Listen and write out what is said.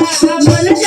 মন